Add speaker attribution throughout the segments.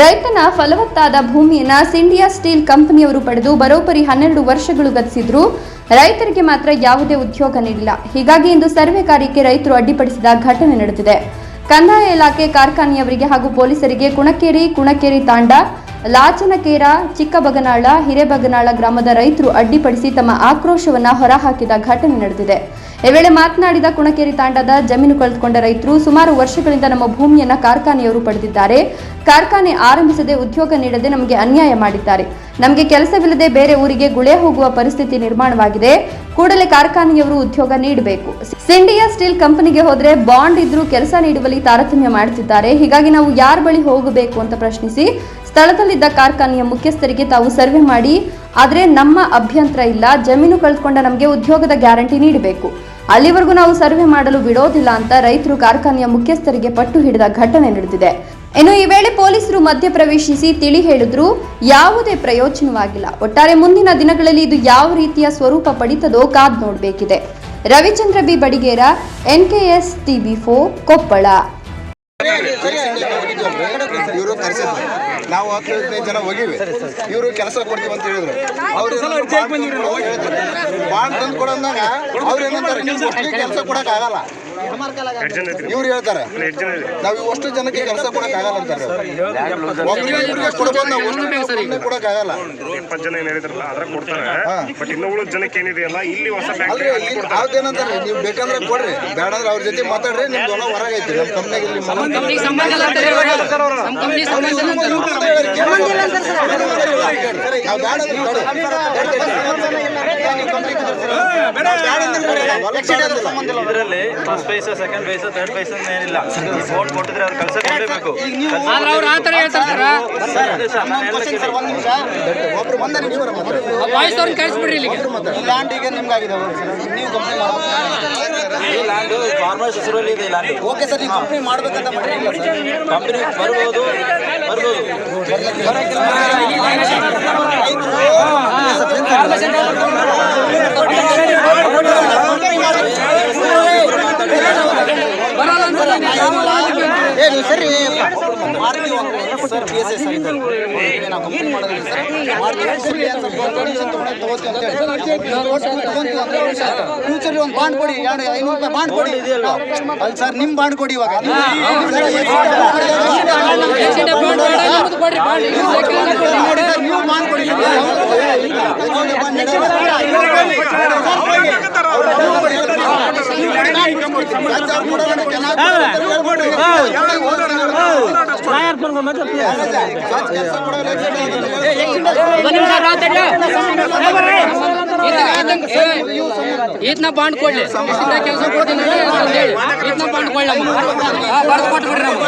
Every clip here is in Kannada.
Speaker 1: ರೈತನ ಫಲವತ್ತಾದ ಭೂಮಿಯನ್ನ ಸಿಂಡಿಯಾ ಸ್ಟೀಲ್ ಕಂಪನಿಯವರು ಪಡೆದು ಬರೋಬ್ಬರಿ ಹನ್ನೆರಡು ವರ್ಷಗಳು ಗತಿಸಿದ್ರು. ರೈತರಿಗೆ ಮಾತ್ರ ಯಾವುದೇ ಉದ್ಯೋಗ ನೀಡಿಲ್ಲ. ಹೀಗಾಗಿ ಇಂದು ಸರ್ವೆ ಕಾರ್ಯಕ್ಕೆ ರೈತರು ಅಡ್ಡಿಪಡಿಸಿದ ಘಟನೆ ನಡೆದಿದೆ. ಕಂದಾಯ ಇಲಾಖೆ ಕಾರ್ಖಾನೆಯವರಿಗೆ ಹಾಗೂ ಪೊಲೀಸರಿಗೆ ಕುಣಕೇರಿ ಕುಣಕೇರಿ ತಾಂಡ ಲಾಚನಕೇರ, ಚಿಕ್ಕಬಗನಾಳ, ಹಿರೇಬಗನಾಳ ಗ್ರಾಮದ ರೈತರು ಅಡ್ಡಿಪಡಿಸಿ ತಮ್ಮ ಆಕ್ರೋಶವನ್ನು ಹೊರಹಾಕಿದ ಘಟನೆ ನಡೆದಿದೆ. ಈ ವೇಳೆ ಮಾತನಾಡಿದ ಕುಣಕೇರಿ ತಾಂಡದ ಜಮೀನು ಕಳೆದುಕೊಂಡ ರೈತರು ಸುಮಾರು ವರ್ಷಗಳಿಂದ ನಮ್ಮ ಭೂಮಿಯನ್ನು ಕಾರ್ಖಾನೆಯವರು ಪಡೆದಿದ್ದಾರೆ. ಕಾರ್ಖಾನೆ ಆರಂಭಿಸದೆ ಉದ್ಯೋಗ ನೀಡದೆ ನಮಗೆ ಅನ್ಯಾಯ ಮಾಡಿದ್ದಾರೆ. ನಮಗೆ ಕೆಲಸವಿಲ್ಲದೆ ಬೇರೆ ಊರಿಗೆ ಗುಳೆ ಹೋಗುವ ಪರಿಸ್ಥಿತಿ ನಿರ್ಮಾಣವಾಗಿದೆ. ಕೂಡಲೇ ಕಾರ್ಖಾನೆಯವರು ಉದ್ಯೋಗ ನೀಡಬೇಕು. ಸಿಂಡಿಯಾ ಸ್ಟೀಲ್ ಕಂಪನಿಗೆ ಹೋದರೆ ಬಾಂಡ್ ಇದ್ರೂ ಕೆಲಸ ನೀಡುವಲ್ಲಿ ತಾರತಮ್ಯ ಮಾಡುತ್ತಿದ್ದಾರೆ ಹೀಗಾಗಿ ನಾವು ಯಾರ ಬಳಿ ಹೋಗಬೇಕು ಅಂತ ಪ್ರಶ್ನಿಸಿ ಸ್ಥಳದಲ್ಲಿದ್ದ ಕಾರ್ಖಾನೆಯ ಮುಖ್ಯಸ್ಥರಿಗೆ ತಾವು ಸರ್ವೆ ಮಾಡಿ, ಆದರೆ ನಮ್ಮ ಅಭ್ಯಂತರ ಇಲ್ಲ, ಜಮೀನು ಕಳೆದುಕೊಂಡ ನಮಗೆ ಉದ್ಯೋಗದ ಗ್ಯಾರಂಟಿ ನೀಡಬೇಕು. ಅಲ್ಲಿವರೆಗೂ ನಾವು ಸರ್ವೆ ಮಾಡಲು ಬಿಡೋದಿಲ್ಲ ಅಂತ ರೈತರು ಕಾರ್ಖಾನೆಯ ಮುಖ್ಯಸ್ಥರಿಗೆ ಪಟ್ಟು ಹಿಡಿದ ಘಟನೆ ನಡೆದಿದೆ. ಇನ್ನು ಈ ವೇಳೆ ಪೊಲೀಸರು ಮಧ್ಯಪ್ರವೇಶಿಸಿ ತಿಳಿ ಹೇಳಿದ್ರು, ಯಾವುದೇ ಪ್ರಯೋಜನವಾಗಿಲ್ಲ. ಒಟ್ಟಾರೆ ಮುಂದಿನ ದಿನಗಳಲ್ಲಿ ಇದು ಯಾವ ರೀತಿಯ ಸ್ವರೂಪ ಪಡಿತದೋ ಕಾದ್ ನೋಡಬೇಕಿದೆ. Ravichandra B. Badiger NKS TV ಫೋ ಕೊಪ್ಪಳ.
Speaker 2: ನಾವು ಹತ್ತು ಹದಿನೈದು ಜನ ಹೋಗಿವಿ ಇವರು ಕೆಲಸ ಕೊಡ್ತೀವಿ ಅಂತ ಹೇಳಿದ್ರು. ಅವ್ರು ಬಾಂಡ್ ತಂದು ಕೊಡಂದಾಗ ಅವ್ರು ಏನಂತಾರೆ? ಕೆಲಸ ಕೊಡಕ್ ಆಗಲ್ಲ ಇವ್ರು ಹೇಳ್ತಾರೆ ನಾವು ಅಷ್ಟು ಜನಕ್ಕೆ ಕೆಲಸ ಕೊಡಕ್ ಆಗಲ್ಲ ಅಂತಾರೆ. ಕೊಡಕ್ ಆಗಲ್ಲ.
Speaker 3: ಇಪ್ಪತ್ತು ಜನ ಏನ್ ಹೇಳಿದ್ರಲ್ಲ ಅದ್ರ ಕೊಡ್ತಾರೆ. ಬಟ್ ಇನ್ನು ಉಳಿದ ಜನಕ್ಕೆ ಏನಿದೆಯಲ್ಲ ಇಲ್ಲಿ ಹೊಸ
Speaker 2: ಅಲ್ರಿ ಯಾವ್ದೇನಂತಾರೆ ನೀವು ಬೇಕಂದ್ರೆ ಕೊಡ್ರಿ. ಬೇಡಂದ್ರೆ ಅವ್ರ ಜೊತೆ ಮಾತಾಡ್ರಿ ನಿಮ್ದು ಎಲ್ಲ ಹೊರಗೆ ಐತಿ ನಮ್ಮ ಕಂಪ್ನಿಗೆ ಇಲ್ಲಿ ಕೊಡಿ.
Speaker 4: ಇದರಲ್ಲಿ ಫಸ್ಟ್ ಸೆಕೆಂಡ್ ಥರ್ಡ್ ಏನಿಲ್ಲ. ಫೋನ್ ಕೊಟ್ಟಿದ್ರೆ ಅವ್ರು
Speaker 2: ನಿಮ್ಗಾಗಿದೆ ನೀವು ಕಂಪ್ನಿ
Speaker 4: ಈ ಲ್ಯಾಂಡ್ ಫಾರ್ಮರ್ಸ್ ಹೆಸರಲ್ಲಿ ಇದೆ ಲ್ಯಾಂಡ್
Speaker 2: ಓಕೆ ಸರ್ ನೀವು ಕಂಪ್ನಿ ಮಾಡ್ಬೇಕಂತ
Speaker 4: ಕಂಪನಿ ಬರ್ಬೋದು ಬರ್ಬೋದು
Speaker 5: ಬರಲ್ಲ ಅನ್ಸುತ್ತೆ ನೀವು ಯಾವ ಊರಿಗೆ
Speaker 2: ಏ ನೀವು ಸರಿ ಮಾಡ್ತೀವಿ ಅಂದ್ರೆ sir P S I sir ಇದ್ದಾರೆ ನಾವು ಕಂಪ್ನಿ ಮಾಡೋದಿಲ್ಲ ಸರ್ ಮಾಡ್ತೀವಿ ಸರಿ ಅಂತ permission ತಗೊಂಡು ತಗೋತೀವಿ ಅಂತ ಹೇಳಿ ಫ್ಯೂಚರ್ ಒಂದು ಬಾಂಡ್ ಕೊಡಿ ಎರಡು ಐನೂರು ರೂಪಾಯಿ ಬಾಂಡ್ ಕೊಡಿ ಅಲ್ಲಿ ಸರ್ ನಿಮ್ ಬಾಂಡ್ ಕೊಡಿ ಇವಾಗ
Speaker 5: ನೀವು ಬಾಂಡ್
Speaker 2: ಕೊಡಿ ಸರ್ ನೀವು ಬಾಂಡ್ ಕೊಡಿ
Speaker 5: ಈತನ ಬಾಂಡ್ ಕೊಡ್ಲಿ ಇಷ್ಟಿಂದ ಕೆಲಸ ಕೊಡ್ತೀನಿ ಅಂತ ಹೇಳಿ ಈತನ ಬಾಂಡ್ ಕೊಡ್ಲಿ ಬರ್ದು ಕೊಟ್ಬಿಡ್ರಿ ನಾವು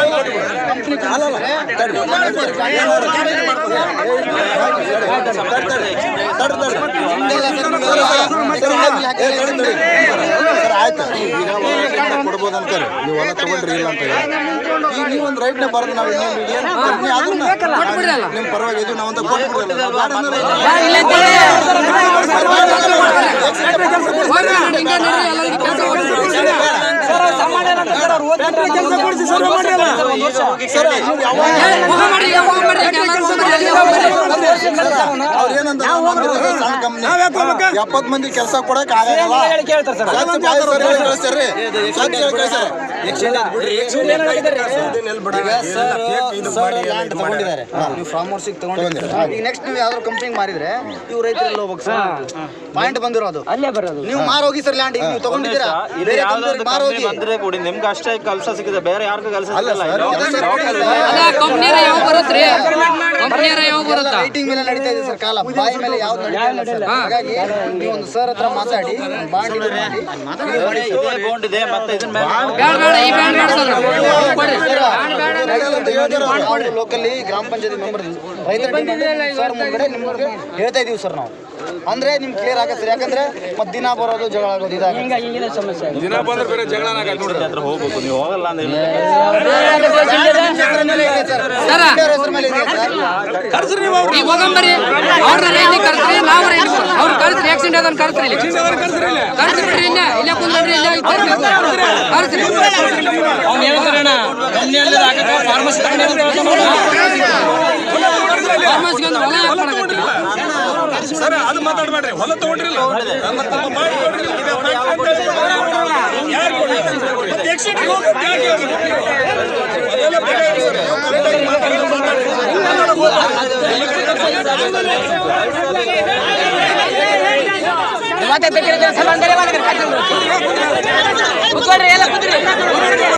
Speaker 2: ಆಯ್ತು ಕೊಡ್ಬೋದು ಅಂತಾರೆ ನೀವು ಹೊಲ ತಗೊಂಡ್ರಿ ಇಲ್ಲ ಅಂತ ಹೇಳಿ. ಈಗ ನೀವು ಒಂದು ರೈಟ್ನ ಬರೋದು ನಾವು ಅದನ್ನ ನಿಮ್ಮ ಪರವಾಗಿ ಇದು ನಾವು ಅಂತ ಕೊಟ್ಬಿಡಲ್ಲ. ಎಪ್ಪತ್ತು ಮಂದಿ ಕೆಲಸ ಕೊಡಕ್
Speaker 6: ಫಾರ್ಮ್ ಹೌಸ್ ತಗೊಂಡಿದ್ದಾರೆ ಈಗ ನೆಕ್ಸ್ಟ್ ನೀವು ಯಾವ್ದಾದ್ರು ಕಂಪ್ನಿ ಮಾರಿದ್ರೆ ಇವ್ರು ರೈತರೆಲ್ಲ ಹೋಗ್ಬೇಕು ಸರ್ ಪಾಯಿಂಟ್ ಬಂದಿರೋದು ಅಲ್ಲೇ ಬರೋದು ನೀವು ಮಾರೋಗಿ ಸರ್ ಲ್ಯಾಂಡ್ ನೀವು ತಗೊಂಡಿದ್ದೀರಾ ಬೇರೆ ಮಾರೋಗಿ
Speaker 4: ಬಂದ್ರೆ ಕೊಡಿ ನಿಮ್ಗೆ ಅಷ್ಟೇ ಕೆಲಸ ಸಿಕ್ಕಿದೆ ಬೇರೆ ಯಾರಿಗೂ ಕೆಲಸ ಸಿಗಲ್ಲ
Speaker 5: ಬರುತ್ತಾ
Speaker 6: ರೈಟಿಂಗ್ ಮೇಲೆ ನಡೀತಾ ಇದೆ ಸರ್ ಕಾಲ ಬಾಯಿ ಮೇಲೆ ಯಾವ್ದು ನಡೀತಾ ಹಾಗಾಗಿ ನೀವು ಒಂದು ಸರ್ ಹತ್ರ ಮಾತಾಡಿ ಮಾಡಿ ಲೋಕಲ್ಲಿ ಗ್ರಾಮ ಪಂಚಾಯತಿ ಮೆಂಬರ್ ರೈತರ ಸರ್ ನಿಮ್ಗೆ ಹೇಳ್ತಾ ಇದೀವಿ ಸರ್ ನಾವು ಅಂದ್ರೆ ನಿಮ್ಗೆ ಕ್ಲಿಯರ್ ಆಗತ್ತೆ ಯಾಕಂದ್ರೆ ಮತ್ ದಿನ ಬರೋದು ಜಗಳ ಆಗೋದು ಇದಾಗುತ್ತೆ.
Speaker 5: ದಿನ ಬಂದ್ರೆ ಬೇರೆ ಜಗಳ ಅವ್ರು ಆಕ್ಸಿಡೆಂಟ್ ಇಲ್ಲೇ. ಇಲ್ಲ.
Speaker 7: ಫಾರ್ಮಸ್ಗೆ ಒಂದು ಹೊಲ ಹಾಕೋಣ
Speaker 4: ಸರ್ ಅದು ಮಾತಾಡಬೇಡ್ರಿ. ಹೊಲ ತಗೊಂಡ್ರಿಲ್ಲ. ಮತ್ತೆ
Speaker 7: ಬೇಕಿರೋ ಕೆಲಸ ಮಾಡ್ತಾರೆ ಕುತ್ಕೊಳ್ರಿ ಎಲ್ಲ ಕುದ್ರಿ